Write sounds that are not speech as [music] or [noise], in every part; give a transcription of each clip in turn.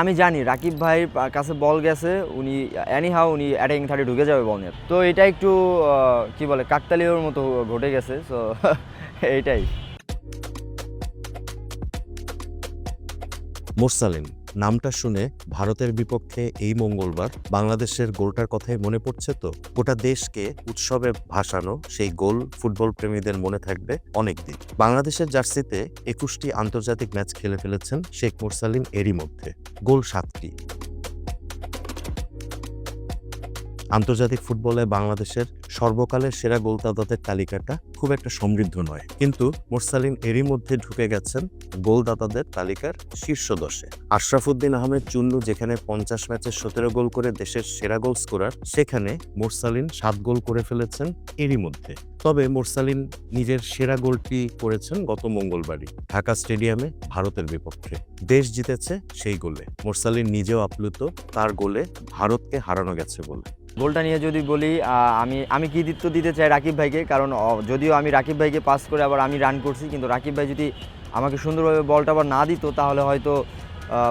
আমি জানি, রাকিব ভাই কাছে বল গেছে, উনি অ্যানি হাও উনি অ্যাটাকিং থার্টি ঢুকে যাবে বল নিয়ে। তো এটা একটু কি বলে, কাকতালীয়র মতো ঘটে গেছে সো [laughs] এইটাই। মোরসালিন নামটা শুনে ভারতের বিপক্ষে এই মঙ্গলবার বাংলাদেশের গোলটার কথাই মনে পড়ছে তো? গোটা দেশকে উৎসবে ভাসানো সেই গোল ফুটবল প্রেমীদের মনে থাকবে অনেকদিন। বাংলাদেশের জার্সিতে একুশটি আন্তর্জাতিক ম্যাচ খেলে ফেলেছেন শেখ মুরসালিম এরই মধ্যে। গোল সাতটি। আন্তর্জাতিক ফুটবলে বাংলাদেশের সর্বকালের সেরা গোলদাতাদের তালিকাটা খুব একটা সমৃদ্ধ নয়। কিন্তু মোরসালিন এরই মধ্যে ঢুকে গেছেন গোলদাতাদের তালিকার শীর্ষ দশে। আশরাফুদ্দিন আহমেদ চুন্নু, যেখানে পঞ্চাশ ম্যাচে সতেরো গোল করে দেশের সেরা গোল স্কোরার, সেখানে মোরসালিন সাত গোল করে ফেলেছেন এরই মধ্যে। তবে মোরসালিন নিজের সেরা গোলটি করেছেন গত মঙ্গলবারই। ঢাকা স্টেডিয়ামে ভারতের বিপক্ষে। দেশ জিতেছে সেই গোলে। মোরসালিন নিজেও আপ্লুত, তার গোলে ভারতকে হারানো গেছে বলে। গোলটা নিয়ে যদি বলি আমি আমি কৃতিত্ব দিতে চাই রাকিব ভাইকে? কারণ যদিও আমি রাকিব ভাইকে পাস করে আবার আমি রান করছি, কিন্তু রাকিব ভাই যদি আমাকে সুন্দরভাবে বলটা আবার না দিত, তাহলে হয়তো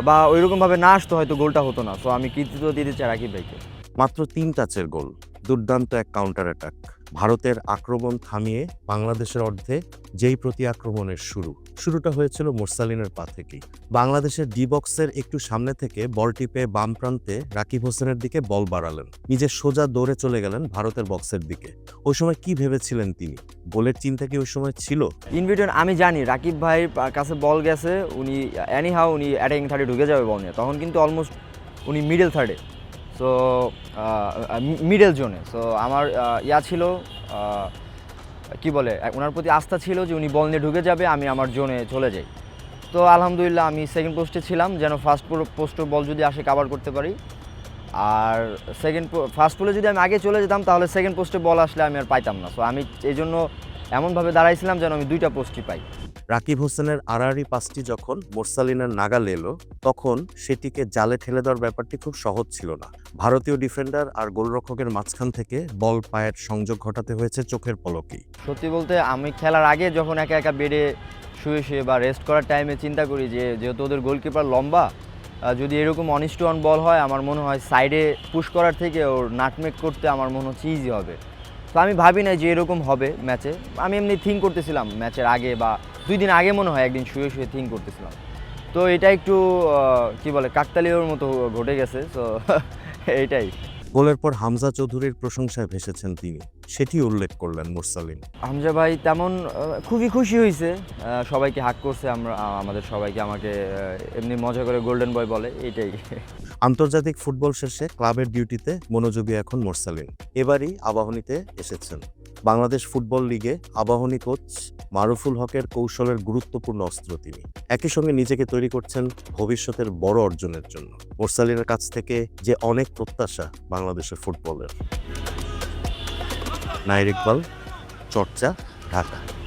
বা ওইরকমভাবে না আসতো, হয়তো গোলটা হতো না। তো আমি কৃতিত্ব দিতে চাই রাকিব ভাইকে? মাত্র তিন টাচের গোল দুর্দান্ত এক কাউন্টার অ্যাটাক ভারতের আক্রমণ থামিয়ে বাংলাদেশের অর্ধে যেই প্রতি আক্রমণের শুরু, শুরুটা হয়েছিল মোরসালিনের পা থেকেই। বাংলাদেশের ডি বক্সের একটু সামনে থেকে বলটি পেয়ে বাম প্রান্তে রাকিব হোসেনের দিকে বল বাড়ালেন। নিজের সোজা দৌড়ে চলে গেলেন ভারতের বক্সের দিকে। ওই সময় কি ভেবেছিলেন তিনি? গোলের চিন্তা কি ওই সময় ছিল? ইনভিটন আমি জানি, রাকিব পা- কাছে বল গেছে, উনি অ্যানি হাউ উনি অ্যাটাকিং থার্ডে ঢুকে যাবে বল নিয়ে। তখন কিন্তু অলমোস্ট উনি মিডল থার্ডে সো মিডল জোনে সো আমার ইয়া ছিল কি বলে ওনার প্রতি আস্থা ছিল যে উনি বল নিয়ে ঢুকে যাবে, আমি আমার জোনে চলে যাই। তো, আলহামদুলিল্লাহ, আমি সেকেন্ড পোস্টে ছিলাম, যেন ফার্স্ট পোস্টের বল যদি আসে কাভার করতে পারি। আর সেকেন্ড ফার্স্ট পোলে যদি আমি আগে চলে যেতাম, তাহলে সেকেন্ড পোস্টে বল আসলে আমি আর পাইতাম না। সো আমি এই জন্য এমনভাবে দাঁড়াইছিলাম যেন আমি দুইটা পোস্টই পাই। রাকিব হোসেনের আড়াআড়ি পাসটি যখন মোরসালিনের নাগালে এলো, তখন সেটিকে জালে ঠেলে দেওয়ার ব্যাপারটি খুব সহজ ছিল না। ভারতীয় ডিফেন্ডার আর গোলরক্ষকের মাঝখান থেকে বল পায়ের সংযোগ ঘটাতে হয়েছে চোখের পলকেই সত্যি বলতে আমি খেলার আগে যখন একা একা বেডে শুয়ে শুয়ে বা রেস্ট করার টাইমে চিন্তা করি যে, যেহেতু ওদের গোলকিপার লম্বা যদি এরকম অনিষ্ট অন বল হয়, আমার মনে হয় সাইডে পুশ করার থেকে ওর নাটমেক করতে আমার মনে হচ্ছে ইজি হবে। তো আমি ভাবি না যে এরকম হবে ম্যাচে আমি এমনি থিঙ্ক করতেছিলাম ম্যাচের আগে বা দুই দিন আগে মনে হয় একদিন শুয়ে শুয়ে থিঙ্ক করতেছিলাম। তো এটা একটু কি বলে কাকতালীয়র মতো ঘটে গেছে তো [laughs] এইটাই। গোলের পর হামজা চৌধুরীর প্রশংসায় ভেসেছেন তিনি। সেটি উল্লেখ করলেন মুরসালিন। হামজা ভাই তেমন খুবই খুশি হয়েছে সবাইকে হাক করছে আমরা আমাদের সবাইকে আমাকে এমনি মজা করে গোল্ডেন বয় বলে এইটাই। আন্তর্জাতিক ফুটবল শেষে ক্লাবের ডিউটিতে মনোযোগী এখন মোরসালিন। এবারই আবাহনীতে এসেছেন। বাংলাদেশ ফুটবল লিগে আবাহনী কোচ মারুফুল হকের কৌশলের গুরুত্বপূর্ণ অস্ত্র তিনি। একই সঙ্গে নিজেকে তৈরি করছেন ভবিষ্যতের বড় অর্জনের জন্য। মোরসালিনের কাছ থেকে যে অনেক প্রত্যাশা বাংলাদেশের ফুটবলের। নাইর ইকবাল, চর্চা, ঢাকা।